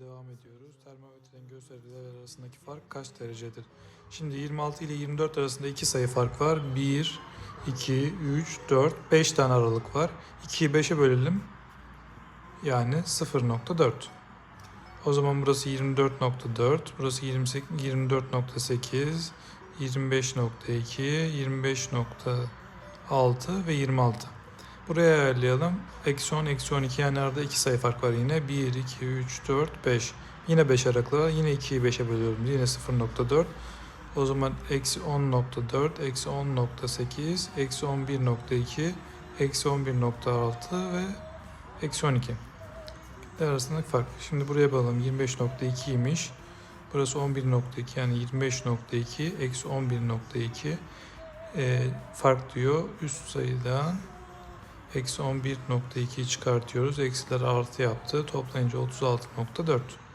Devam ediyoruz. Termometrenin göstergeler arasındaki fark kaç derecedir? Şimdi 26 ile 24 arasında iki sayı fark var. 1, 2, 3, 4, 5 tane aralık var. 2'yi 5'e bölelim. Yani 0.4. O zaman burası 24.4, burası 28 24.8, 25.2, 25.6 ve 26. Buraya ayarlayalım. Eksi 10, eksi 12 yani arada iki sayı fark var yine. 1, 2, 3, 4, 5. Yine 5 aralıklı var. Yine 2'yi 5'e bölüyorum. Yine 0.4. O zaman eksi 10.4, eksi 10.8, eksi 11.2, eksi 11.6 ve eksi 12. Arasındaki fark. Şimdi buraya bakalım. 25.2'ymiş. Burası 11.2 yani 25.2 eksi 11.2 Ee, fark diyor. Üst sayıdan Eksi 11.2'yi çıkartıyoruz. Eksiler artı yaptı. Toplayınca 36.4.